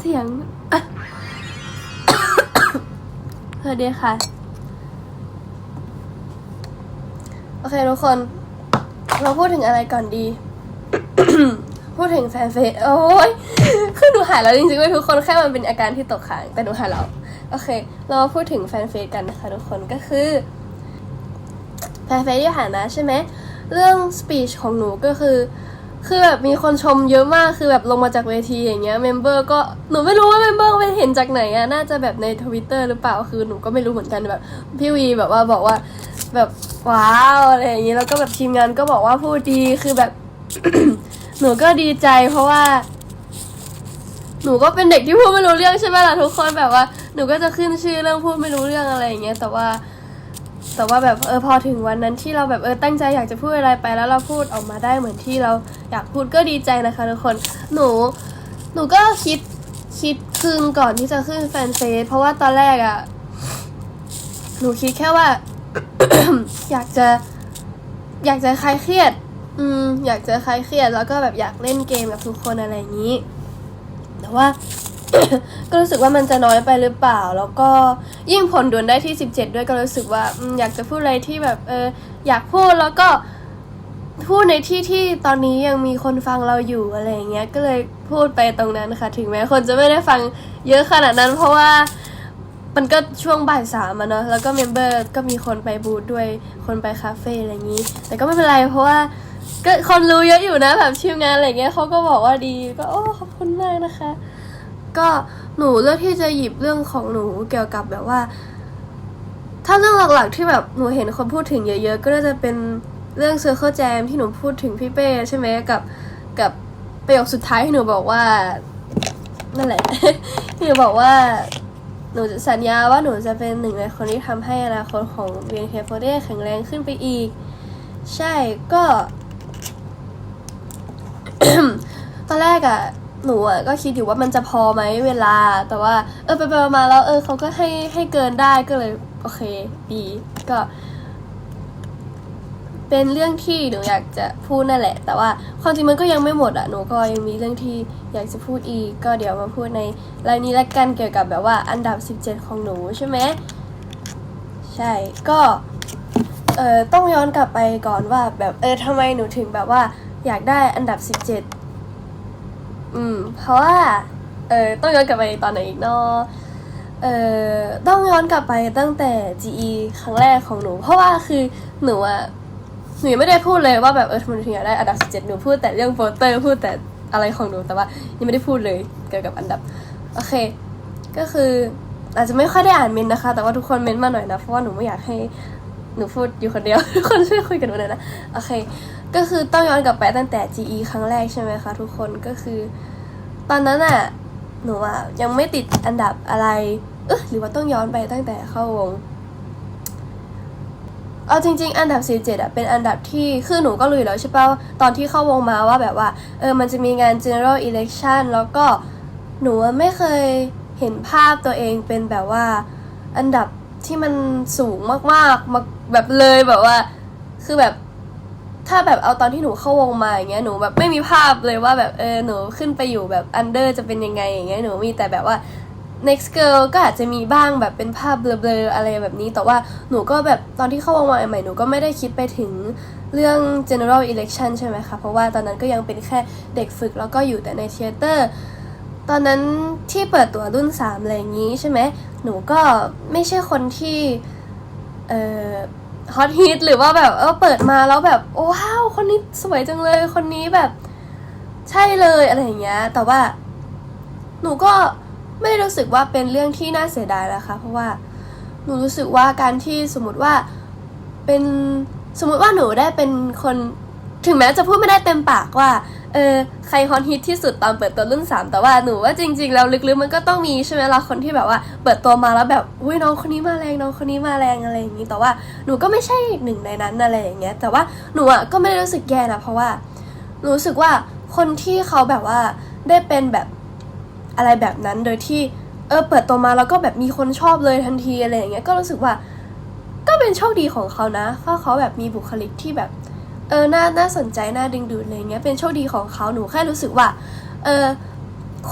เสียง สวัสดีค่ะ โอเคทุกคน เราพูดถึงอะไรก่อนดี พูดถึงแฟนเฟซโอ้ยคือหนูหายแล้วจริงๆเว้ยทุกคนแค่มันเป็นอาการที่ตกค้างแต่หนูหายแล้ว โอเค เรามาพูดถึงแฟนเฟซกันนะคะทุกคนก็คือแฟนเฟซที่ผ่านมาใช่ไหมเรื่องสปีชของหนูก็คือ คือแบบมีคนชมเยอะมากคือแบบลงมาจากเวทีอย่างเงี้ยเมมเบอร์ก็หนูไม่รู้ว่าเมมเบอร์ไปเห็นจากไหนอะน่าจะแบบในทวิตเตอร์หรือเปล่าคือหนูก็ไม่รู้เหมือนกันแบบพี่วีแบบว่าบอกว่าแบบว้าวอะไรอย่างเงี้ยแล้วก็แบบทีมงานก็บอกว่าพูดดีคือแบบ หนูก็ดีใจ เพราะว่า หนูก็เป็นเด็กที่พูดไม่รู้เรื่องใช่ไหมล่ะทุกคนแบบว่าหนูก็จะขึ้นชื่อเรื่องพูดไม่รู้เรื่องอะไรอย่างเงี้ยแต่ว่า แต่ว่าแบบเออพอถึงวันนั้นที่เราแบบเออตั้งใจอยากจะพูดอะไรไปแล้วเราพูดออกมาได้เหมือนที่เราอยากพูดก็ดีใจนะคะทุกคน หนูหนูก็คิดคิดคืนก่อนที่จะขึ้นแฟนเฟซเพราะว่าตอนแรกอะหนูคิดแค่ว่า อยากจะ อยากจะคลายเครียด อืม อยากจะคลายเครียด แล้วก็แบบอยากเล่นเกมกับทุกคนอะไรอย่างนี้ แต่ว่า ก็รู้สึกว่ามันจะน้อยไปหรือเปล่า แล้วก็ยิ่งผลด่วนได้ที่ 17 ด้วยก็รู้สึกว่าอยากจะพูดอะไรที่แบบเอออยากพูดแล้วก็พูดในที่ที่ตอนนี้ยังมีคนฟังเราอยู่อะไรอย่างเงี้ยก็เลยพูดไปตรงนั้นค่ะ ถึงแม้คนจะไม่ได้ฟังเยอะขนาดนั้น เพราะว่ามันก็ช่วงบ่ายสามอะเนาะแล้วก็เมมเบอร์ก็มีคนไปบูธด้วยคนไปคาเฟ่อะไรอย่างนี้ แต่ก็ไม่เป็นไรเพราะว่าก็คนรู้เยอะอยู่นะแบบทีมงานอะไรเงี้ยเขาก็บอกว่าดีก็โอ้ขอบคุณมากนะคะ ก็หนูเลือกที่จะหยิบเรื่องของหนูเกี่ยวกับแบบว่า ถ้าเรื่องหลักๆที่แบบหนูเห็นคนพูดถึงเยอะๆ ก็น่าจะเป็นเรื่อง Circle Jam ที่หนูพูดถึงพี่เป้ใช่ไหมกับกับประโยคสุดท้ายที่หนูบอกว่านั่นแหละที่หนูบอกว่าหนูจะสัญญาว่าหนูจะเป็นหนึ่งในคนที่ทำให้อนาคตของ BNK48 แข็งแรงขึ้นไปอีก ใช่ก็ ตอนแรกอะ หนูอะก็คิดอยู่ว่ามันจะพอไหมเวลา แต่ว่า เออไปไปมาๆแล้ว เออเขาก็ให้ให้เกินได้ก็เลย โอเคดีก็ เป็นเรื่องที่หนูอยากจะพูดนั่นแหละ แต่ว่าความจริงมันก็ยังไม่หมดอะหนูก็ยังมีเรื่องที่อยากจะพูดอีก ก็เดี๋ยวมาพูดในรายนี้ละกันเกี่ยวกับแบบว่าอันดับ 17 ของหนูใช่ไหมใช่ก็เออต้องย้อนกลับไปก่อนว่าแบบเออทำไมหนูถึงแบบว่าอยากได้อันดับ 17 อืม เพราะว่า เออต้องย้อนกลับไปตอนไหนอีกเนาะเออต้องย้อนกลับไปตั้งแต่ GE ครั้งแรกของหนู เพราะว่าคือหนูอะหนูยังไม่ได้พูดเลยว่าแบบเออทำไมหนูถึงอยากได้อันดับ17หนูพูดแต่เรื่องโปสเตอร์พูดแต่อะไรของหนูแต่ว่า ยังไม่ได้พูดเลยเกี่ยวกับอันดับ โอเค ก็คืออาจจะไม่ค่อยได้อ่านเมนนะคะ แต่ว่าทุกคนเมนมาหน่อยนะ เพราะว่าหนูไม่อยากให้ หนูพูดอยู่คนเดียวทุกคนช่วยคุยกันหนูหน่อยนะโอเค ก็คือต้องย้อนกลับไปตั้งแต่ GE ครั้งแรกใช่ไหมคะทุกคนก็คือ ตอนนั้นอะหนูอะยังไม่ติดอันดับอะไร เออหรือว่าต้องย้อนไปตั้งแต่เข้าวงเอาจริง ๆ อันดับ 47อะเป็นอันดับที่คือหนูก็รู้อยู่แล้วใช่ปะตอนที่เข้าวงมาว่าแบบว่า เออมันจะมีงาน general election แล้วก็หนูไม่เคยเห็นภาพตัวเองเป็นแบบว่า อันดับที่มันสูงมากๆมา แบบเลยแบบว่า คือแบบถ้าแบบเอาตอนที่หนูเข้าวงมาอย่างเงี้ยหนูแบบไม่มีภาพเลยว่าแบบเออหนูขึ้นไปอยู่แบบอันเดอร์จะเป็นยังไงอย่างเงี้ยหนูมีแต่แบบว่า next girl ก็อาจจะมีบ้างแบบเป็นภาพเบลอๆอะไรแบบนี้ แต่ว่าหนูก็แบบตอนที่เข้าวงมาใหม่หนูก็ไม่ได้คิดไปถึงเรื่อง general election ใช่ไหมคะเพราะว่าตอนนั้นก็ยังเป็นแค่เด็กฝึกแล้วก็อยู่แต่ในเทเตอร์ตอนนั้นที่เปิดตัวรุ่นสามอะไรอย่างนี้ใช่ไหมหนูก็ไม่ใช่คนที่เออ ฮอตฮิตหรือว่าแบบเออเปิดมาแล้วแบบโอ้ว้าวคนนี้สวยจังเลยคนนี้แบบ ใช่เลยอะไรอย่างเงี้ย แต่ว่า หนูก็ไม่ได้รู้สึกว่าเป็นเรื่องที่น่าเสียดายนะคะ เพราะว่าหนูรู้สึกว่าการที่สมมติว่าเป็นสมมติว่าหนูได้เป็นคน ถึงแม้จะพูดไม่ได้เต็มปากว่า เออใครฮอตฮิตที่สุดตอนเปิดตัวรุ่นสามแต่ว่าหนูว่าจริงๆแล้วลึกๆมันก็ต้องมีใช่ไหมล่ะคนที่แบบว่า เปิดตัวมาแล้วแบบอุ้ยน้องคนนี้มาแรงน้องคนนี้มาแรงอะไรอย่างนี้แต่ว่าหนูก็ไม่ใช่หนึ่งในนั้นอะไรอย่างเงี้ยแต่ว่าหนูอะก็ไม่ได้รู้สึกแย่นะเพราะว่าหนูรู้สึกว่าคนที่เขาแบบว่าได้เป็นแบบอะไรแบบนั้นโดยที่เออเปิดตัวมาแล้วก็แบบมีคนชอบเลยทันทีอะไรอย่างเงี้ยก็รู้สึกว่า ก็เป็นโชคดีของเขานะเพราะเขาแบบมีบุคลิกที่แบบ เออน่าน่าสนใจน่าดึงดูดอะไรเงี้ยเป็นโชคดีของเขาหนูแค่รู้สึกว่า เออ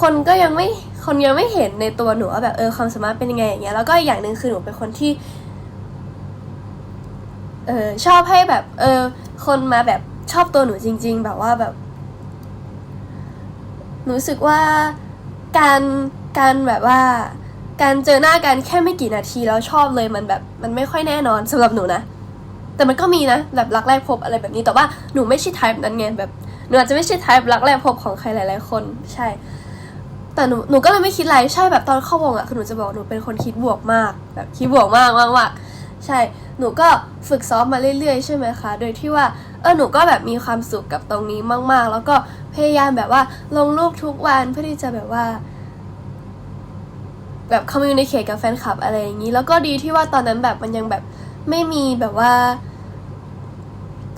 คนก็ยังไม่คนยังไม่เห็นในตัวหนูว่าแบบเออความสามารถเป็นยังไงอย่างเงี้ยแล้วก็อีกอย่างหนึ่งคือหนูเป็นคนที่เออชอบให้แบบ เออ คนมาแบบชอบตัวหนูจริง ๆ แบบว่าแบบหนูรู้สึกว่าการการแบบว่า การเจอหน้ากันแค่ไม่กี่นาทีแล้วชอบเลยมันแบบมันไม่ค่อยแน่นอนสำหรับหนูนะ แต่มันก็มีนะแบบรักแรกพบอะไรแบบนี้แต่ว่าหนูไม่ใช่ type นั้นไงแบบหนูอาจจะไม่ใช่ type รักแรกพบของใครหลาย ๆ คนใช่ แต่หนูหนูก็เลยไม่คิดอะไรใช่แบบตอนเข้าวงอะคือหนูจะบอกหนูเป็นคนคิดบวกมากแบบคิดบวกมากมากมากใช่หนูก็ฝึกซ้อมมาเรื่อยๆ ใช่ไหมคะ โดยที่ว่าเออหนูก็แบบมีความสุขกับตรงนี้มาก ๆ แล้วก็พยายามแบบว่าลงรูปทุกวันเพื่อที่จะแบบว่า แบบคอมมิวนิเคชกับแฟนคลับอะไรอย่างนี้ แล้วก็ดีที่ว่าตอนนั้นแบบมันยังแบบไม่มีแบบว่า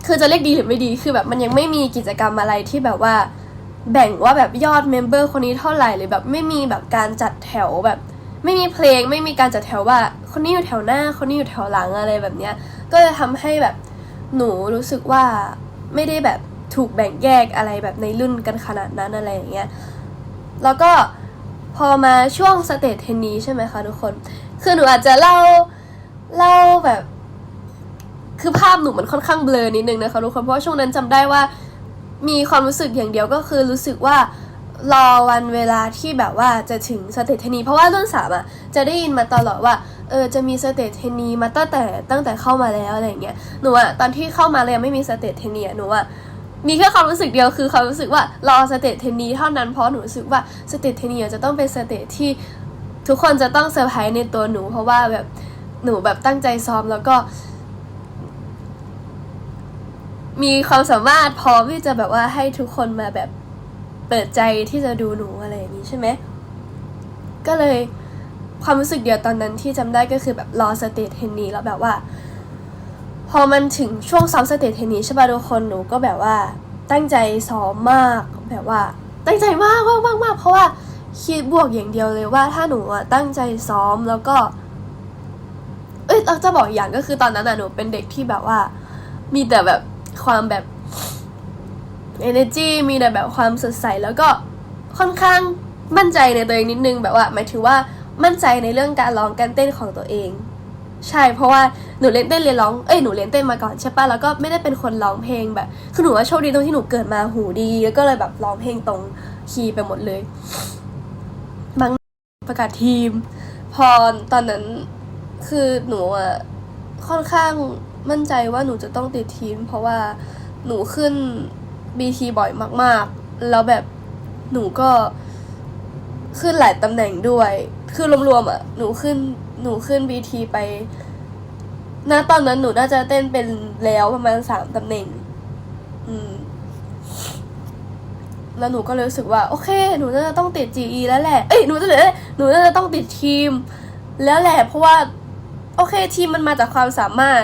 คือจะเรียกดีหรือไม่ดีคือแบบมันยังไม่มีกิจกรรมอะไรที่แบบว่า แบ่งว่าแบบยอดเมมเบอร์คนนี้เท่าไหร่หรือแบบไม่มีแบบการจัดแถวแบบ ไม่มีเพลงไม่มีการจัดแถวว่า คนนี้อยู่แถวหน้า คนนี้อยู่แถวหลังอะไรแบบเนี้ย ก็จะทำให้แบบหนูรู้สึกว่าไม่ได้แบบถูกแบ่งแยกอะไรแบบในรุ่นกันขนาดนั้นอะไรอย่างเงี้ยแล้วก็พอมาช่วงสเตจเทนนีใช่ไหมคะทุกคน คือหนูอาจจะเล่าเล่าแบบ คือภาพหนูมันค่อนข้างเบลอนิดนึงนะคะทุกคนเพราะช่วงนั้นจำได้ว่ามีความรู้สึกอย่างเดียวก็คือรู้สึกว่ารอวันเวลาที่แบบว่าจะถึงสเตจเทนนีเพราะว่ารุ่นสามอะจะได้ยินมาตลอดว่าเออจะมีสเตจเทนนีมาตั้งแต่ตั้งแต่เข้ามาแล้วอะไรเงี้ยหนูอะตอนที่เข้ามาเลยไม่มีสเตจเทนนีหนูอะมีแค่ความรู้สึกเดียวคือความรู้สึกว่ารอสเตจเทนนีเท่านั้นเพราะหนูรู้สึกว่าสเตจเทนนีจะต้องเป็นสเตจที่ทุกคนจะต้องเซอร์ไพรส์ในตัวหนู เพราะว่าแบบหนูแบบตั้งใจซ้อมแล้วก็ มีความสามารถพร้อมที่จะแบบว่าให้ทุกคนมาแบบเปิดใจที่จะดูหนูอะไรอย่างนี้ใช่ไหม ก็เลยความรู้สึกเดียวตอนนั้นที่จำได้ก็คือแบบรอสเตจเทนนีแล้วแบบว่า พอมันถึงช่วงซ้อมสเตจเทนนีใช่ป่ะทุกคนหนูก็แบบว่าตั้งใจซ้อมมากแบบว่า ตั้งใจมากมากมากมากเพราะว่าคิดบวกอย่างเดียวเลยว่าถ้าหนูอะตั้งใจซ้อมแล้วก็ เอ้ยเราจะบอกอีกอย่างก็คือตอนนั้นอะหนูเป็นเด็กที่แบบว่า มีแต่แบบ ความแบบ energy มีแต่แบบความสดใส แล้วก็ค่อนข้างมั่นใจในตัวเองนิดนึงแบบว่า หมายถึงว่ามั่นใจในเรื่องการร้องการเต้นของตัวเอง ใช่เพราะว่าหนูเล่นเต้นเรียนร้องเอ้ยหนูเรียนเต้นมาก่อนใช่ปะแล้วก็ไม่ได้เป็นคนร้องเพลงแบบคือหนูว่าโชคดีตรงที่หนูเกิดมาหูดี แล้วก็เลยแบบร้องเพลงตรงคีย์ไปหมดเลยบางประกาศทีม พอตอนนั้นคือหนูอะค่อนข้าง มั่นใจว่าหนูจะต้องติดทีม เพราะว่าหนูขึ้น BT บ่อยมาก ๆ แล้วแบบหนูก็ขึ้นหลายตำแหน่งด้วย คือรวมๆอะ หนูขึ้น หนูขึ้น BT ไปณตอนนั้นหนูน่าจะเต้นเป็นแล้วประมาณสามตำแหน่ง อืม แล้วหนูก็เลยรู้สึกว่า โอเค หนูน่าจะต้องติด GE แล้วแหละ เอ้ย หนูจะเลยหนูน่าจะต้องติดทีม แล้วแหละ เพราะว่า โอเค ทีมมันมาจากความสามารถ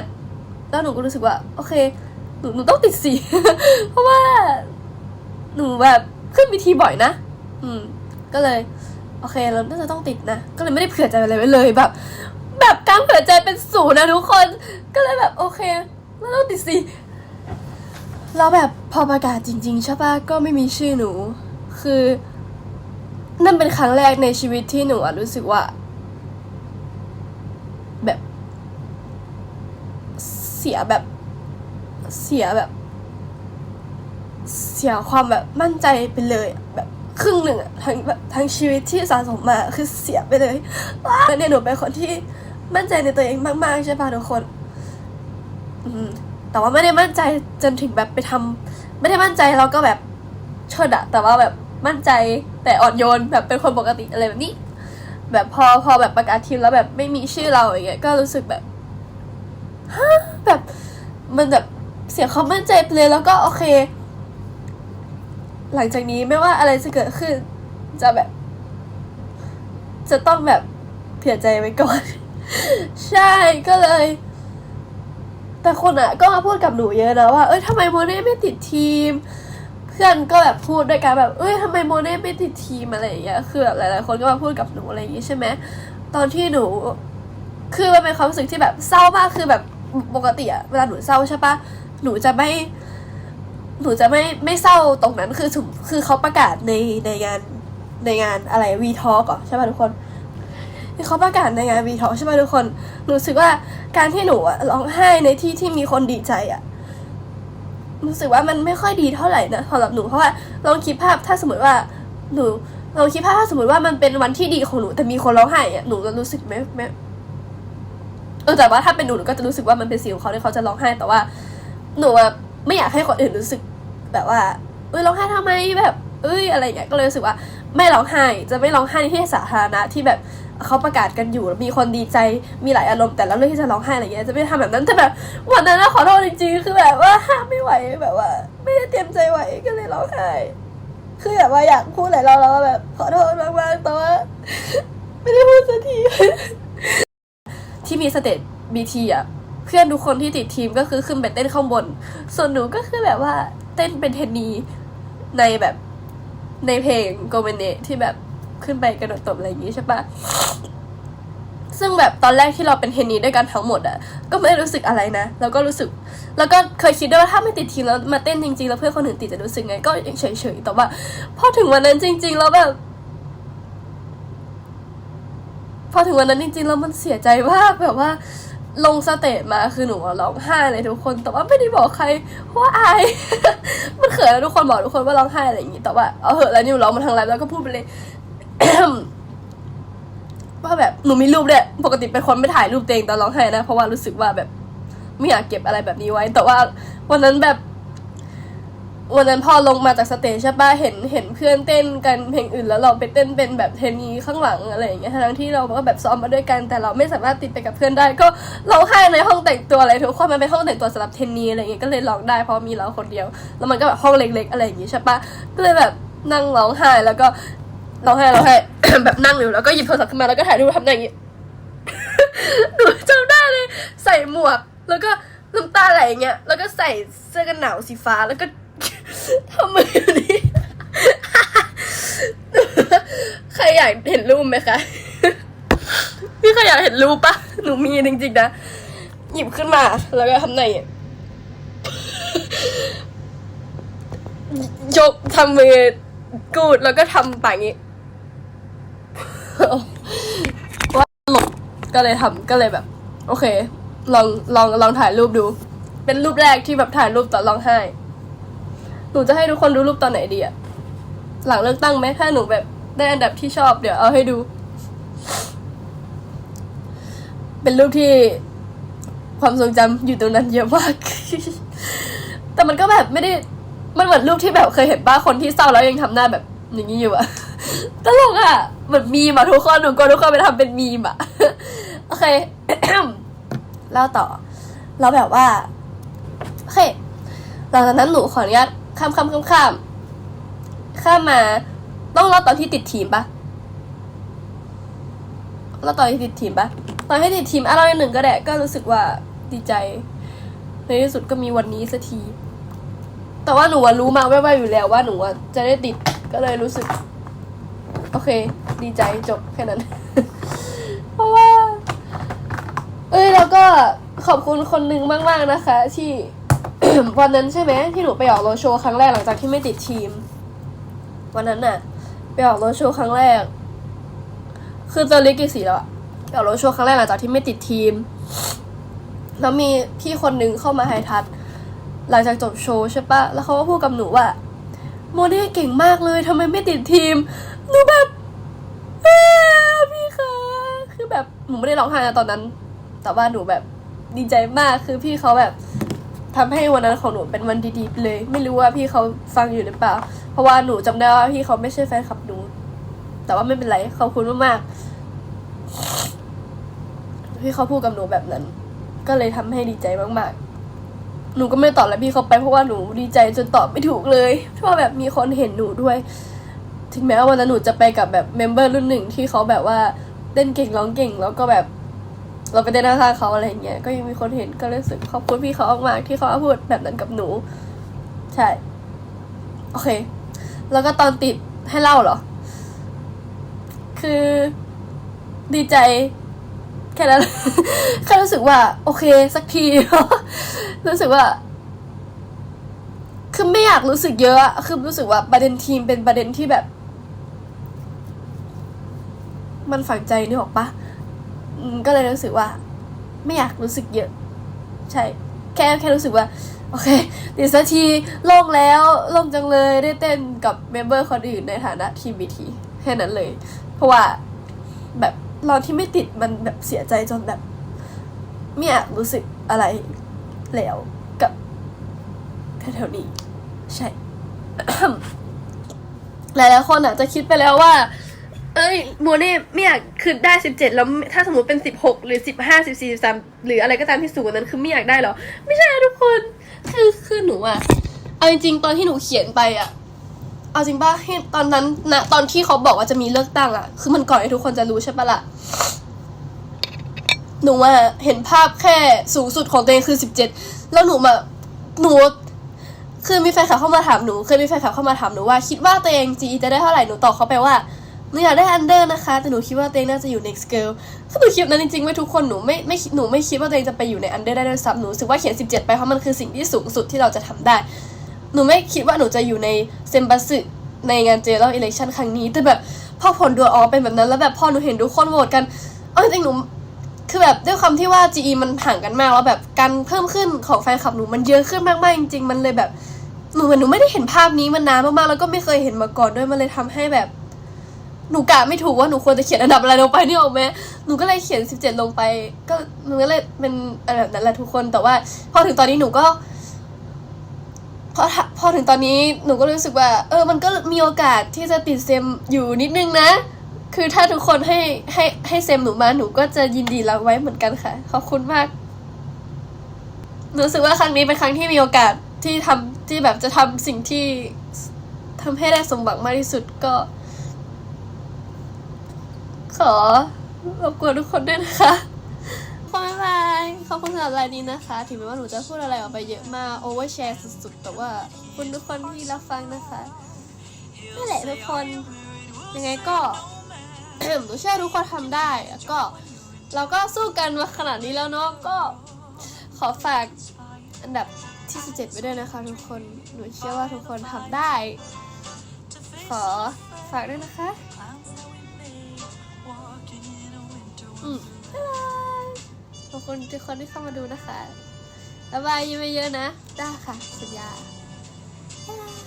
แล้วหนูก็รู้สึกว่า โอเค หนูหนูต้องติดสิเพราะว่า หนูแบบขึ้นบีทีบ่อยนะ อืม ก็เลย โอเคเราน่าจะต้องติดนะ ก็เลยไม่ได้เผื่อใจอะไรไว้เลยแบบ แบบการเผื่อใจเป็นศูนย์นะทุกคน ก็เลยแบบโอเคเราต้องติดสิแล้วแบบพอประกาศจริงๆใช่ปะก็ไม่มีชื่อหนู คือ นั่นเป็นครั้งแรกในชีวิตที่หนูรู้สึกว่า แบบ เสียแบบเสียแบบ เสียความแบบมั่นใจไปเลยแบบครึ่งหนึ่งทั้งแบบทั้งชีวิตที่สะสมมาคือเสียไปเลยแล้วเนี่ยหนูเป็นคนที่มั่นใจในตัวเองมาก ๆ ใช่ป่ะทุกคน อืมแต่ว่าไม่ได้มั่นใจจนถึงแบบไปทำไม่ได้มั่นใจแล้วก็แบบเชิดอะแต่ว่าแบบมั่นใจแต่อ่อนโยนแบบเป็นคนปกติอะไรแบบนี้ แบบพอพอแบบประกาศทีมแล้วแบบไม่มีชื่อเราอย่างเงี้ยก็รู้สึกแบบฮะแบบ มันแบบเสียความมั่นใจไปเลยแล้วก็โอเค หลังจากนี้ไม่ว่าอะไรจะเกิดขึ้น จะแบบ จะต้องแบบเผื่อใจไว้ก่อน ใช่ก็เลย แต่คนอะก็มาพูดกับหนูเยอะนะว่า เอ้ยทำไมโมเน่ไม่ติดทีม เพื่อนก็แบบพูดด้วยกันแบบ เอ้ยทำไมโมเน่ไม่ติดทีมอะไรอย่างเงี้ยคือแบบหลาย ๆ คนก็มาพูดกับหนูอะไรอย่างงี้ใช่ไหมตอนที่หนู คือมันเป็นความรู้สึกที่แบบเศร้ามากคือแบบ ปกติอะเวลาหนูเศร้าใช่ปะหนูจะไม่หนูจะไม่ไม่เศร้าตรงนั้นคือถึงคือเขาประกาศในในงานในงานอะไร V Talk อะใช่ป่ะทุกคนที่เขาประกาศในงาน V Talk ใช่ป่ะทุกคนหนูรู้สึกว่าการที่หนูร้องไห้ในที่ที่มีคนดีใจอะรู้สึกว่ามันไม่ค่อยดีเท่าไหร่นะสำหรับหนูเพราะว่าลองคิดภาพถ้าสมมติว่าหนูลองคิดภาพถ้าสมมติว่ามันเป็นวันที่ดีของหนูแต่มีคนร้องไห้อะหนูจะรู้สึกไม่ไม่ ออแต่ว่าถ้าเป็นหนูหนูก็จะรู้สึกว่ามันเป็นสิ่งของเขาที่เขาจะร้องไห้แต่ว่าหนูอะไม่อยากให้คนอื่นรู้สึกแบบว่าเอ้ยร้องไห้ทำไมแบบเอ้ยอะไรอย่างเงี้ยก็เลยรู้สึกว่าไม่ร้องไห้จะไม่ร้องไห้ในที่สาธารณะที่แบบเขาประกาศกันอยู่มีคนดีใจมีหลายอารมณ์แต่ละเรื่องที่จะร้องไห้อะไรเงี้ยจะไม่ทำแบบนั้นแต่แบบวันนั้นนะขอโทษจริงๆคือแบบว่าห้ามไม่ไหวแบบว่า ไม่ได้เตรียมใจไหวก็เลยร้องไห้คือแบบว่าอยากพูดหลายรอบแล้วว่าแบบขอโทษมากๆแต่ว่าไม่ได้พูดสักที ที่มีสเตจบีทีอะเพื่อนทุกคนที่ติดทีมก็คือขึ้นไปเต้นข้างบน ส่วนหนูก็คือแบบว่าเต้นเป็นเทนนีในแบบในเพลงโกเมเนที่แบบขึ้นไปกระโดดตบอะไรอย่างงี้ใช่ปะซึ่งแบบตอนแรกที่เราเป็นเทนนีด้วยกันทั้งหมดอะก็ไม่รู้สึกอะไรนะ แล้วก็รู้สึก แล้วก็เคยคิดด้วยว่าถ้าไม่ติดทีมแล้วมาเต้นจริงๆ แล้วเพื่อนคนอื่นติดจะรู้สึกไง ก็เฉยๆ แต่ว่าพอถึงวันนั้นจริง ๆ แล้วแบบ พอถึงวันนั้นจริงๆแล้วมันเสียใจมากแบบว่าลงสเตจมาคือหนูร้องไห้เลยทุกคน แต่ว่าไม่ได้บอกใครว่าอาย มันเขินแล้วทุกคนบอกทุกคนว่าร้องไห้อะไรอย่างงี้แต่ว่าเอาเหอะแล้วนี่ร้องมาทางไลฟ์แล้วก็พูดไปเลยว่าแบบหนูมีรูปด้วยปกติเป็นคนไม่ถ่ายรูปตัวเองตอนร้องไห้นะเพราะว่ารู้สึกว่าแบบไม่อยากเก็บอะไรแบบนี้ไว้ แต่ว่าวันนั้นแบบ วันนั้นพอลงมาจากสเตจใช่ปะเห็นเห็นเพื่อนเต้นกันเพลงอื่นแล้วเราไปเต้นเป็นแบบเทนนีข้างหลังอะไรอย่างเงี้ยทั้งที่เราก็แบบซ้อมมาด้วยกันแต่เราไม่สามารถติดไปกับเพื่อนได้ ก็ร้องไห้ในห้องแต่งตัวอะไรทุกคนมันเป็นห้องแต่งตัวสำหรับเทนนีอะไรเงี้ยก็เลยร้องได้เพราะมีเราคนเดียว แล้วมันก็แบบห้องเล็ก ๆ อะไรอย่างงี้ใช่ปะก็เลยแบบนั่งร้องไห้แล้วก็ร้องไห้ร้องไห้แบบนั่งอยู่แล้วก็หยิบโทรศัพท์ขึ้นมาแล้วก็ถ่ายรูปทำอย่างงี้หนูจำได้เลย ใส่หมวก แล้วก็น้ำตาไหลเงี้ยแล้วก็ใส่เสื้อกันหนาวสีฟ้าแล้วก็ ทำมืออย่นี้ใครอยากเห็นรูปไหมคะ พี่ใครอยากเห็นรูปปะหนูมีจริงๆนะ หยิบขึ้นมา แล้วก็ทำไงยกทำมือกูดแล้วก็ทำปากอย่างงี้ว่าตลกก็เลยทำก็เลยแบบ โอเค ลองลองลองถ่ายรูปดู เป็นรูปแรกที่แบบถ่ายรูปตอนร้องไห้ หนูจะให้ทุกคนดูรูปตอนไหนดีอะหลังเลือกตั้งไหมถ้าหนูแบบได้อันดับที่ชอบเดี๋ยวเอาให้ดู เป็นรูปที่ความทรงจำอยู่ตรงนั้นเยอะมาก แต่มันก็แบบไม่ได้ มันเหมือนรูปที่แบบเคยเห็นป้าคนที่เศร้าแล้วยังทำหน้าแบบอย่างนี้อยู่อะตลกอะเหมือนมีมอะทุกคนหนูกลัวทุกคนไปทำเป็นมีมอะโอเคเล่าต่อเราแบบว่า โอเค หลังจากนั้นหนูขออนุญาต ข้ามข้ามข้ามข้ามข้ามมา ต้องเล่าตอนที่ติดทีมปะเล่าตอนที่ติดทีมปะตอนที่ติดทีมอะเรอย่างหนึ่งก็ได้ก็รู้สึกว่าดีใจ ในที่สุดก็มีวันนี้สักที แต่ว่าหนูรู้มาแว่วๆอยู่แล้วว่าหนูจะได้ติดก็เลยรู้สึก โอเค ดีใจจบแค่นั้น เพราะว่า เอ้ยแล้วก็ขอบคุณคนหนึ่งมาก ๆนะคะ ที่ วันนั้นใช่ไหมที่หนูไปออกโรโชว์ครั้งแรกหลังจากที่ไม่ติดทีม วันนั้นน่ะ ไปออกโรโชว์ครั้งแรก คือเจอลิกกี่สีแล้วอะไปออกโรโชว์ครั้งแรกหลังจากที่ไม่ติดทีม แล้วมีพี่คนหนึ่งเข้ามาไฮทัชหลังจากจบโชว์ใช่ปะแล้วเขาก็พูดกับหนูว่าโมเน่เก่งมากเลยทำไมไม่ติดทีมหนูแบบพี่คะคือแบบหนูไม่ได้ร้องไห้นะตอนนั้น แต่ว่าหนูแบบดีใจมากคือพี่เขาแบบ ทำให้วันนั้นของหนูเป็นวันดีๆเลย ไม่รู้ว่าพี่เขาฟังอยู่หรือเปล่า เพราะว่าหนูจำได้ว่าพี่เขาไม่ใช่แฟนคลับหนู แต่ว่าไม่เป็นไรขอบคุณมากๆพี่เขาพูดกับหนูแบบนั้น ก็เลยทำให้ดีใจมากๆ หนูก็ไม่ตอบแล้วพี่เขาไปเพราะว่าหนูดีใจจนตอบไม่ถูกเลยเพราะแบบมีคนเห็นหนูด้วย ถึงแม้ว่าวันนั้นหนูจะไปกับแบบเมมเบอร์รุ่นหนึ่งที่เขาแบบว่าเต้นเก่งร้องเก่งแล้วก็แบบ เราไปเต้นหน้าข้างเขาอะไรเงี้ย ก็ยังมีคนเห็นก็รู้สึกขอบคุณพี่เขามากที่เขาพูดแบบนั้นกับหนู ใช่ โอเค แล้วก็ตอนติดให้เล่าเหรอ คือดีใจ แค่นั้น แค่รู้สึกว่า โอเค สักที รู้สึกว่า คือไม่อยากรู้สึกเยอะ คือรู้สึกว่าประเด็นทีมเป็นประเด็นที่แบบ มันฝังใจนึกออกปะ ก็เลยรู้สึกว่า ไม่อยากรู้สึกเยอะ ใช่ แค่แค่รู้สึกว่า โอเคติดสักทีโล่งแล้วโล่งจังเลยได้เต้นกับเมมเบอร์คนอื่นในฐานะทีมบีทีแค่นั้นเลย เพราะว่าแบบเราที่ไม่ติดมันแบบเสียใจจนแบบ ไม่อยากรู้สึกอะไรแล้วกับแถวๆนี้ ใช่หลายๆคนอาจจะคิดไปแล้วว่า เอ้ยโมเน่ไม่อยากคือได้สิบเจ็ดแล้วถ้าสมมติเป็นสิบหกหรือสิบห้าสิบสี่สิบสามหรืออะไรก็ตามที่สูงกว่านั้นคือไม่อยากได้หรอ ไม่ใช่ทุกคนคือคือหนูอะเอาจริงๆตอนที่หนูเขียนไปอะเอาจริงป่ะตอนนั้นนะตอนที่เขาบอกว่าจะมีเลือกตั้งอะคือมันก่อนให้ทุกคนจะรู้ใช่ปะล่ะหนูอะเห็นภาพแค่สูงสุดของตัวเองคือสิบเจ็ดแล้วหนูมาหนูคือมีแฟนคลับเข้ามาถามหนู เคยมีแฟนคลับเข้ามาถามหนูว่า คิดว่าตัวเองจีจะได้เท่าไหร่หนูตอบเขาไปว่า หนูอยากได้อันเดอร์นะคะ แต่หนูคิดว่าตัวเองน่าจะอยู่ next girl คือหนูคิดนั้นจริงๆไว้ทุกคนหนูไม่ไม่หนูไม่คิดว่าตัวเองจะไปอยู่ในอันเดอร์ได้ด้วยซ้ำหนูรู้สึกว่าเขียน 17 ไปเพราะมันคือสิ่งที่สูงสุดที่เราจะทำได้ หนูไม่คิดว่าหนูจะอยู่ในเซมบัสึในงานเจอร์อิเล็กชันครั้งนี้ แต่แบบพอผลดูออกเป็นแบบนั้นแล้วแบบพอหนูเห็นทุกคนโหวตกันเอาจริงๆหนูคือแบบด้วยความที่ว่า GE มันห่างกันมากแล้วแบบการเพิ่มขึ้นของแฟนคลับหนูมันเยอะขึ้นมากๆจริง ๆ มันเลยแบบหนูเหมือนหนูไม่ได้เห็นภาพนี้มานานมากๆแล้วก็ไม่เคยเห็นมาก่อนด้วยมันเลยทำให้แบบ หนูกะไม่ถูกว่าหนูควรจะเขียนอันดับอะไรลงไปนี่ออกไหมหนูก็เลยเขียน 17 ลงไป ก็หนูก็เลยเป็นอะไรแบบนั้นแหละทุกคน แต่ว่า พอถึงตอนนี้หนูก็ พอพอถึงตอนนี้หนูก็รู้สึกว่า เออ มันก็มีโอกาสที่จะติดเซมอยู่นิดนึงนะ คือถ้าทุกคนให้ให้ให้เซมหนูมาหนูก็จะยินดีรับไว้เหมือนกันค่ะ ขอบคุณมากหนูรู้สึกว่าครั้งนี้เป็นครั้งที่มีโอกาสที่ทำที่แบบจะทำสิ่งที่ทำให้ได้สมหวังมากที่สุดก็ ขอรบกวนทุกคนด้วยนะคะขอบคุณบายขอบคุณสำหรับรายนี้นะคะ ถึงแม้ว่าหนูจะพูดอะไรออกไปเยอะมากโอเวอร์แชร์สุดๆ แต่ว่าคุณทุกคนที่รับฟังนะคะนั่นแหละทุกคน ยังไงก็หนูเชื่อทุกคนทำได้แล้วก็ เราก็สู้กันมาขนาดนี้แล้วเนาะก็ขอฝากอันดับที่ 17 ไว้ด้วยนะคะทุกคน หนูเชื่อว่าทุกคนทำได้ ขอฝากด้วยนะคะ อืมบ๊ายบายขอบคุณทุกคนที่เข้ามาดูนะคะบ๊ายบายยิ้มเยอะๆนะ ได้ค่ะ สัญญาบ๊ายบาย